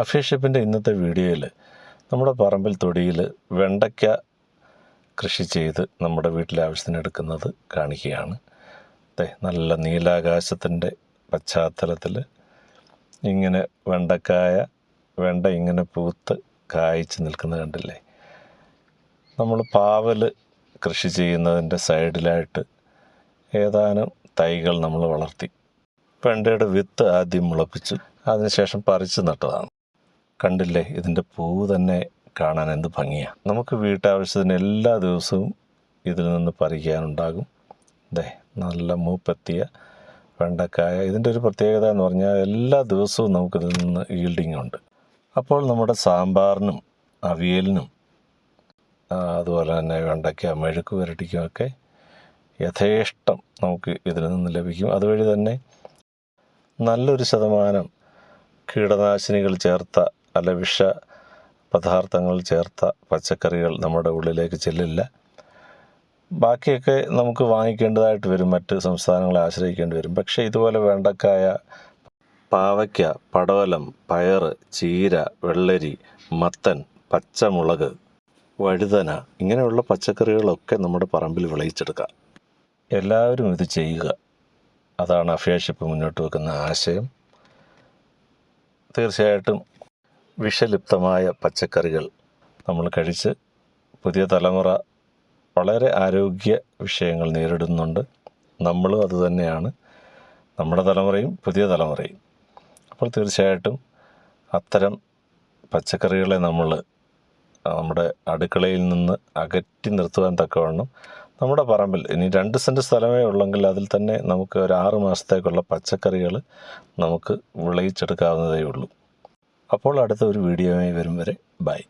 അഫീഷ്യപ്പിന്റെ ഇന്നത്തെ വീഡിയോയിൽ നമ്മുടെ പറമ്പിൽ തൊടിയിൽ വെണ്ടയ്ക്ക കൃഷി ചെയ്ത് നമ്മുടെ വീട്ടിലെ ആവശ്യത്തിന് എടുക്കുന്നത് കാണിക്കുകയാണ്. അതെ നല്ല നീലാകാശത്തിന്റെ പശ്ചാത്തലത്തിൽ ഇങ്ങനെ വെണ്ടക്കായ വെണ്ട ഇങ്ങനെ പൂത്ത് കായ്ച്ച് നിൽക്കുന്നത് കണ്ടില്ലേ? നമ്മൾ പാവൽ കൃഷി ചെയ്യുന്നതിന്റെ സൈഡിലായിട്ട് ഏതാനും തൈകൾ നമ്മൾ വളർത്തി. വെണ്ടയുടെ വിത്ത് ആദ്യം മുളപ്പിച്ചു അതിനുശേഷം പറിച്ചു നട്ടതാണ്. കണ്ടില്ലേ? ഇതിന്റെ പൂവ് തന്നെ കാണാൻ എന്ത് ഭംഗിയാണ് നമുക്ക് വീട്ടാവശ്യത്തിന് എല്ലാ ദിവസവും ഇതിൽ നിന്ന് പറിക്കാനുണ്ടാകും. ദേ നല്ല മൂപ്പെത്തിയ വെണ്ടക്കായ. ഇതിന്റെ ഒരു പ്രത്യേകത എന്ന് പറഞ്ഞാൽ എല്ലാ ദിവസവും നമുക്കിതിൽ നിന്ന് ഈൽഡിങ് ഉണ്ട്. അപ്പോൾ നമ്മുടെ സാമ്പാറിനും അവിയലിനും അതുപോലെ തന്നെ വെണ്ടയ്ക്ക മെഴുക്ക് പുരട്ടിക്കുമൊക്കെ യഥേഷ്ടം നമുക്ക് ഇതിൽ നിന്ന് ലഭിക്കും. അതുവഴി തന്നെ നല്ലൊരു ശതമാനം കീടനാശിനികൾ ചേർത്ത അല്ല വിഷ പദാർത്ഥങ്ങൾ ചേർത്ത പച്ചക്കറികൾ നമ്മുടെ ഉള്ളിലേക്ക് ചെല്ലില്ല. ബാക്കിയൊക്കെ നമുക്ക് വാങ്ങിക്കേണ്ടതായിട്ട് വരും. മറ്റ് സംസ്ഥാനങ്ങളെ ആശ്രയിക്കേണ്ടി വരും. പക്ഷേ ഇതുപോലെ വെണ്ടക്കായ പാവയ്ക്ക പടവലം പയർ ചീര വെള്ളരി മത്തൻ പച്ചമുളക് വഴുതന ഇങ്ങനെയുള്ള പച്ചക്കറികളൊക്കെ നമ്മുടെ പറമ്പിൽ വിളയിച്ചെടുക്കാം. എല്ലാവരും ഇത് ചെയ്യുക. അതാണ് അഫേഷിപ്പ് മുന്നോട്ട് വെക്കുന്ന ആശയം. തീർച്ചയായിട്ടും വിഷലിപ്തമായ പച്ചക്കറികൾ നമ്മൾ കഴിച്ച് പുതിയ തലമുറ വളരെ ആരോഗ്യ വിഷയങ്ങൾ നേരിടുന്നുണ്ട്. നമ്മളും അതുതന്നെയാണ് നമ്മുടെ തലമുറയും പുതിയ തലമുറയും. അപ്പോൾ തീർച്ചയായിട്ടും അത്തരം പച്ചക്കറികളെ നമ്മൾ നമ്മുടെ അടുക്കളയിൽ നിന്ന് അകറ്റി നിർത്തുവാൻ തക്കവണ്ണം നമ്മുടെ പറമ്പിൽ ഇനി രണ്ട് സെന്റ് സ്ഥലമേ ഉള്ളെങ്കിൽ അതിൽ തന്നെ നമുക്ക് ഒരു ആറ് മാസത്തേക്കുള്ള പച്ചക്കറികൾ നമുക്ക് വിളയിച്ചെടുക്കാവുന്നതേ ഉള്ളൂ. അപ്പോൾ അടുത്ത ഒരു വീഡിയോയുമായി വരും വരെ ബൈ.